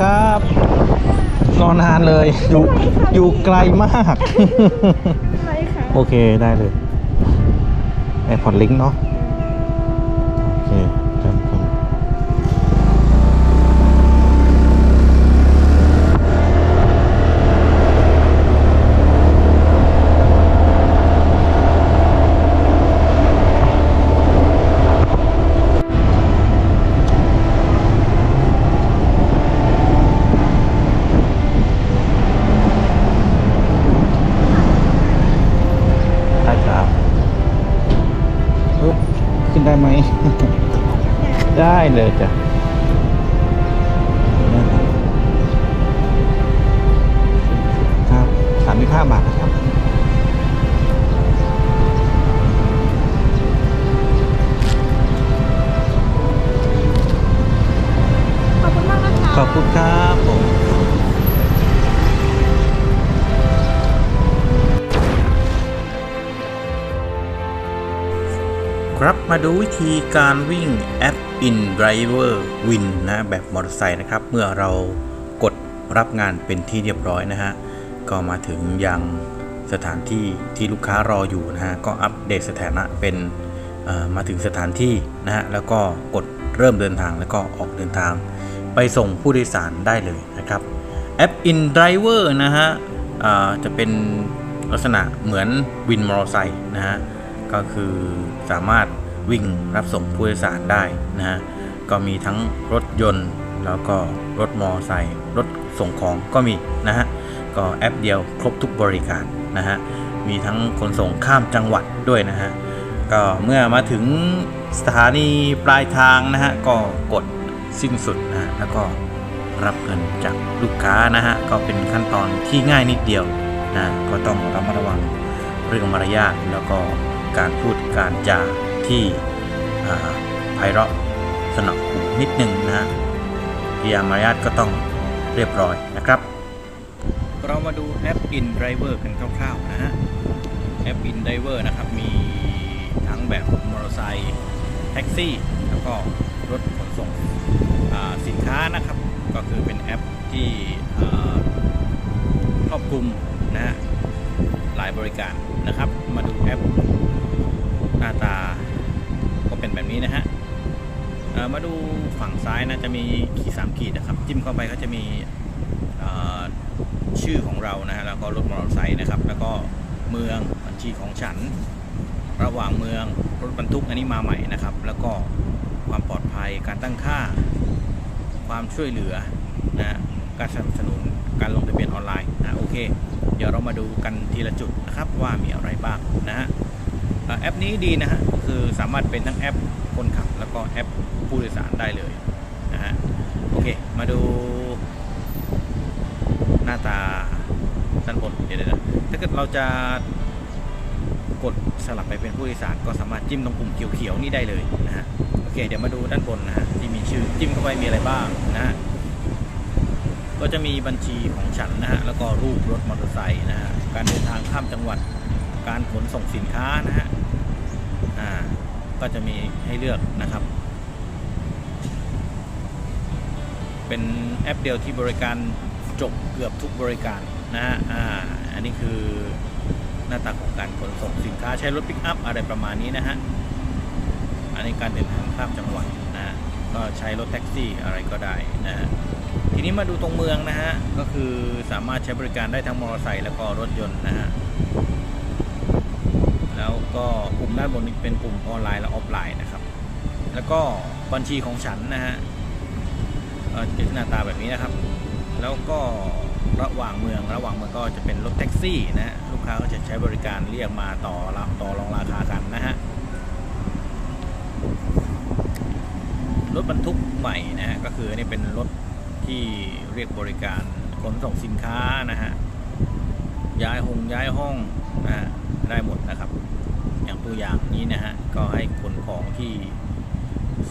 ครับรอนานเลย อยู่อยู่ไกลมากใช่ค่ะโอเคได้เลยแอร์พอร์ตลิงก์เนาะโอเคครับผมได้ครับอุ๊บขึ้นได้ไหม ได้เลยจ้ะครับสามสิบห้าบาทนะครับขอบคุณมากนะคะขอบคุณครับผมครับมาดูวิธีการวิ่งแอป InDriver Win นะแบบมอเตอร์ไซค์นะครับ เมื่อเรากดรับงานเป็นที่เรียบร้อยนะฮะ ก็มาถึงยังสถานที่ที่ลูกค้ารออยู่นะฮะ ก็อัปเดตสถานะเป็นมาถึงสถานที่นะฮะ แล้วก็กดเริ่มเดินทางแล้วก็ออกเดินทาง ไปส่งผู้โดยสารได้เลยนะครับ แอป InDriver นะฮะจะเป็นลักษณะเหมือนวินมอเตอร์ไซค์นะฮะ ก็คือสามารถ วิ่งรับส่งผู้โดยสารได้นะฮะก็มีทั้งรถยนต์ แล้วก็รถมอเตอร์ไซค์รถส่งของก็มีนะฮะก็แอปเดียวครบทุกบริการนะฮะมีทั้งขนส่งข้ามจังหวัดด้วยนะฮะก็เมื่อมาถึงสถานีปลายทางนะฮะก็กดสิ้นสุดนะฮะแล้วก็รับเงินจากลูกค้านะฮะก็เป็นขั้นตอนที่ง่ายนิดเดียวนะก็ต้องระมัดระวังเรื่องมารยาทแล้วก็การพูดการจา ที่ไพเราะสนอหูนิดนึงนะฮะกิริยามารยาทก็ต้องเรียบร้อยนะครับ เรามาดูแอป InDriver กันคร่าวๆนะฮะแอป InDriver นะครับมีทั้งแบบมอเตอร์ไซค์แท็กซี่ แล้วก็รถขนส่งสินค้านะครับ ก็คือเป็นแอปที่ครอบคลุมนะฮะหลายบริการนะครับ มาดูแอปหน้าตา ก็เป็นแบบนี้นะฮะมาดูฝั่งซ้ายนะจะมีขีดสามขีดนะครับ จิ้มเข้าไปก็จะมีชื่อของเรานะฮะแล้วก็รถมอเตอร์ไซค์นะครับ แล้วก็เมืองบัญชีของฉัน ระหว่างเมืองรถบรรทุกอันนี้มาใหม่นะครับ แล้วก็ความปลอดภัยการตั้งค่า ความช่วยเหลือนะการสนับสนุนการลงทะเบียนออนไลน์นะโอเค เดี๋ยวเรามาดูกันทีละจุดนะครับว่ามีอะไรบ้างนะฮะ แอปนี้ดีนะฮะคือสามารถเป็นทั้งแอปคนขับ แล้วก็แอปผู้โดยสารได้เลยนะฮะโอเค มาดูหน้าตาด้านบนเดี๋ยวนะถ้าเกิดเราจะกดสลับไปเป็นผู้โดยสารก็สามารถจิ้มตรงปุ่มเขียวๆนี่ได้เลยนะฮะโอเค เดี๋ยวมาดูด้านบนนะฮะที่มีชื่อจิ้มเข้าไปมีอะไรบ้างนะฮะก็จะมีบัญชีของฉันนะฮะแล้วก็รูปรถมอเตอร์ไซค์นะฮะการเดินทางข้ามจังหวัด การขนส่งสินค้านะฮะอ่าก็จะมีให้เลือกนะครับ เป็นแอปเดียวที่บริการจบเกือบทุกบริการนะฮะอ่าอันนี้คือหน้าตาของการขนส่งสินค้าใช้รถปิกอัพอะไรประมาณนี้นะฮะอันนี้การเดินทางข้ามจังหวัดนะ ก็ใช้รถแท็กซี่อะไรก็ได้นะฮะทีนี้มาดูตรงเมืองนะฮะ ก็คือสามารถใช้บริการได้ทั้งมอเตอร์ไซค์แล้วก็รถยนต์นะฮะ แล้วก็ปุ่มด้านบนนี้เป็นปุ่มออนไลน์และออฟไลน์นะครับ แล้วก็บัญชีของฉันนะฮะเอ่อจะหน้าตาแบบนี้นะครับ แล้วก็ระหว่างเมืองระหว่างเมืองก็จะเป็นรถแท็กซี่นะลูกค้าก็จะใช้บริการเรียกมาต่อราต่อรองราคากันนะฮะรถบรรทุกใหม่นะฮะก็คืออันนี่เป็นรถที่เรียกบริการขนส่งสินค้านะฮะย้ายหงย้ายห้องนะฮะ ได้หมดนะครับ อย่างตัวอย่างนี้นะฮะก็ให้ขนของที่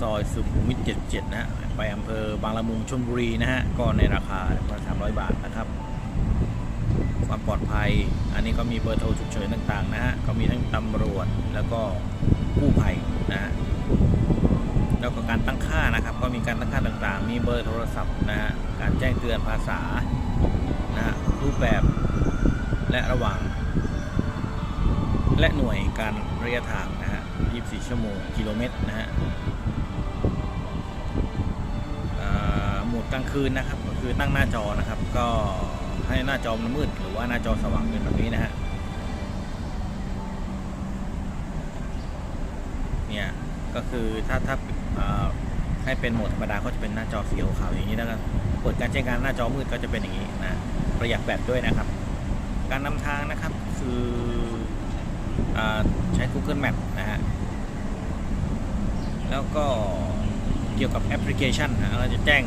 ซอยสุขุมวิท 77 นะฮะไปอำเภอบางละมุงชลบุรีนะฮะก็ในราคาประมาณ300 บาทนะครับ ความปลอดภัย อันนี้ก็มีเบอร์โทรฉุกเฉินต่างๆนะฮะก็มีทั้งตำรวจแล้วก็กู้ภัยนะฮะแล้วก็การตั้งค่านะครับก็มีการตั้งค่าต่างๆ มีเบอร์โทรศัพท์นะฮะการแจ้งเตือนภาษานะฮะรูปแบบและระหว่าง และหน่วยการระยะทางนะฮะ 24 ชั่วโมง กิโลเมตรนะฮะโหมดกลางคืนนะครับ ก็คือตั้งหน้าจอนะครับ ก็ให้หน้าจอมันมืด หรือว่าหน้าจอสว่างเป็นแบบนี้นะฮะ เนี่ย ก็คือถ้าถ้าให้เป็นโหมดธรรมดาก็จะเป็นหน้าจอสีขาวอย่างนี้แล้วก็เปิดการใช้งานหน้าจอมืดก็จะเป็นอย่างนี้นะ ประหยัดแบตด้วยนะครับ การนำทางนะครับคือ ใช้ Google Map นะฮะ แล้วก็เกี่ยวกับแอปพลิเคชันนะเราจะแจ้ง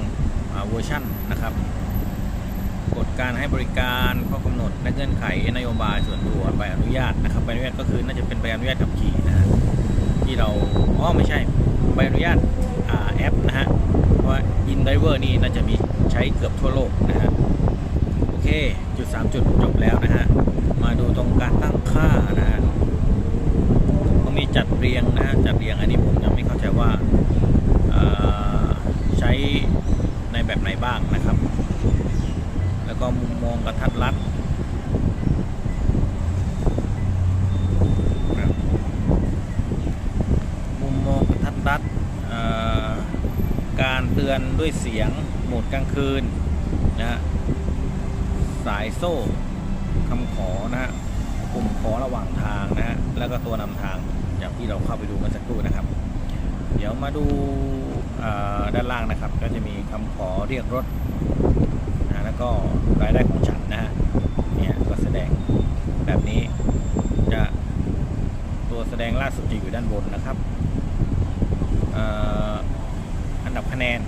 เวอร์ชันนะครับ กฎการให้บริการข้อกำหนดและเงื่อนไขนโยบายส่วนตัวใบอนุญาตนะครับใบอนุญาตก็คือน่าจะเป็นใบอนุญาตขับขี่นะฮะที่เราอ๋อไม่ใช่ใบอนุญาตอาแอปนะฮะเพราะว่า InDriver นี่น่าจะมีใช้เกือบทั่วโลกนะฮะโอเคจุด 3 จุดจบแล้วนะฮะมาดูตรงการตั้งค่านะฮะ มีจัดเรียงนะฮะจัดเรียงอันนี้ผมยังไม่เข้าใจว่าาใช้ในแบบไหนบ้างนะครับ แล้วก็มุมมองกระทัดรัดมุมมองกระทัดรัดการเตือนด้วยเสียงโหมดกลางคืนนะฮะสายโซ่คำขอนะฮะกลุ่มขอระหว่างทางนะฮะแล้วก็ตัวนำทาง ที่เราเข้าไปดูเมื่อสักครู่นะครับ เดี๋ยวมาดูด้านล่างนะครับ ก็จะมีคำขอเรียกรถนะแล้วก็รายได้ของฉันนะฮะเนี่ยก็แสดงแบบนี้จะตัวแสดงล่าสุดจะอยู่ด้านบนนะครับอ,อันดับคะแนน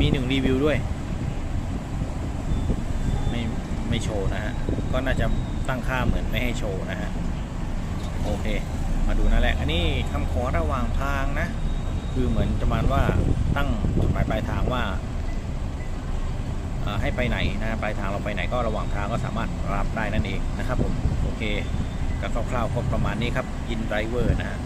มีหนึ่งรีวิวด้วยไม่ไม่โชว์นะฮะก็น่าจะตั้งค่าเหมือนไม่ให้โชว์นะฮะ โอเค มาดูนั่นแหละ อันนี้คำขอระหว่างทางนะ คือเหมือนประมาณว่าตั้งจุดหมายปลายทางว่าให้ไปไหนนะปลายทางเราไปไหนก็ระหว่างทางก็สามารถรับได้นั่นเองนะครับผม โอเคก็คร่าวๆก็ประมาณนี้ครับ In Driver นะฮะ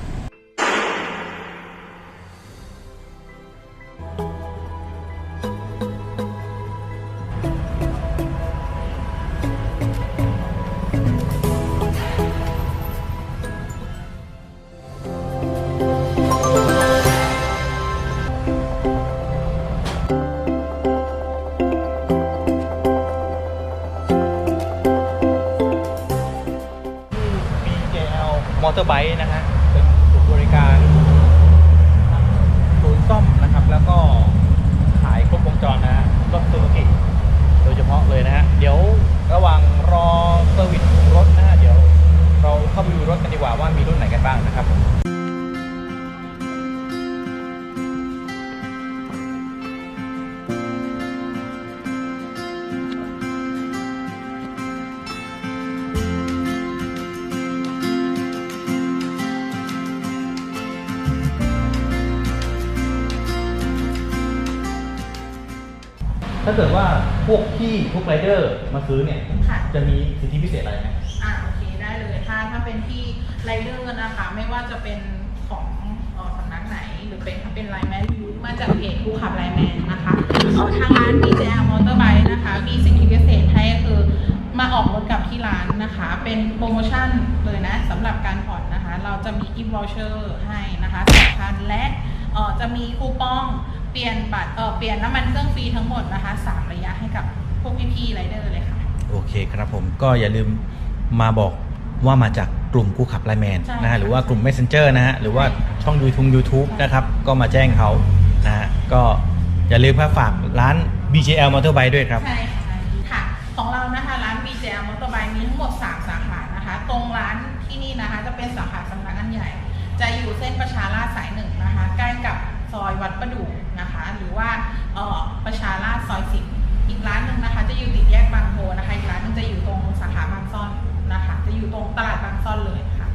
อเตอร์ไบค์นะฮะเป็นศูนย์บริการศูนย์ซ่อมนะครับ แล้วก็ขายครบวงจรนะฮะรถซูซูกิโดยเฉพาะเลยนะฮะเดี๋ยวระหว่างรอเซอร์วิสรถนะฮะเดี๋ยวเราเข้าไปดูรถกันดีกว่าว่ามีรุ่นไหนกันบ้างนะครับ ถ้าเกิดว่าพวกพี่พวกไรเดอร์มาซื้อเนี่ย ค่ะ จะมีสิทธิพิเศษอะไรไหม อ่าโอเคได้เลยถ้าถ้าเป็นที่ไรเดอร์นะคะ ไม่ว่าจะเป็นของเอ่อสำนักไหน หรือเป็นถ้าเป็นไลน์แมนยูมาจากเพจผู้ขับไลน์แมนนะคะเอ่อทางร้าน BJR Motorbike นะคะ มีสิทธิพิเศษให้คือมาออกรถกับที่ร้านนะคะ เป็นโปรโมชั่นเลยนะสำหรับการผ่อนนะคะ เราจะมีกิฟต์วอเชอร์ให้นะคะสองพันและเอ่อจะมีคูปอง เปลี่ยนบัตรเอ่อเปลี่ยนน้ำมันเครื่องฟรีทั้งหมดนะคะสามระยะให้กับพวกพี่ๆไรเดอร์เลยค่ะ โอเคครับผมก็อย่าลืมมาบอกว่ามาจากกลุ่มคู่ขับไลน์แมนใช่นะฮะค่ะหรือว่ากลุ่ม Messenger นะฮะหรือว่าใช่ช่อง YouTube YouTube ใช่นะครับ ก็มาแจ้งเขานะฮะก็อย่าลืมมาฝากร้าน BJL Motorbike ด้วยครับ ใช่ค่ะค่ะ วัดประดู่นะคะ หรือว่าเอ่อประชาราษฎร์ซอยสิบอีกร้านหนึ่งนะคะจะอยู่ติดแยกบางโพนะคะอีกร้านหนึงจะอยู่ตรงสาขาบางซ่อนนะคะ จะอยู่ตรงตลาดบางซ่อนเลยค่ะ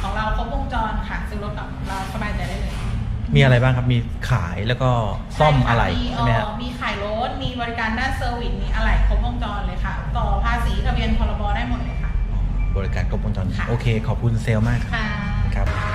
ของเราครบวงจรค่ะซื้อรถกับเราสบายใจได้เลยมีอะไรบ้างครับ มีขายแล้วก็ซ่อมอะไรมีใช่ไหมฮะเอ่อมีขายรถ มีบริการด้านเซอร์วิส มีอะไรครบวงจรเลยค่ะ ต่อภาษีทะเบียนพรบได้หมดเลยค่ะ บริการครบวงจรค่ะโอเค ขอบคุณเซลลมาก ครับค่ะ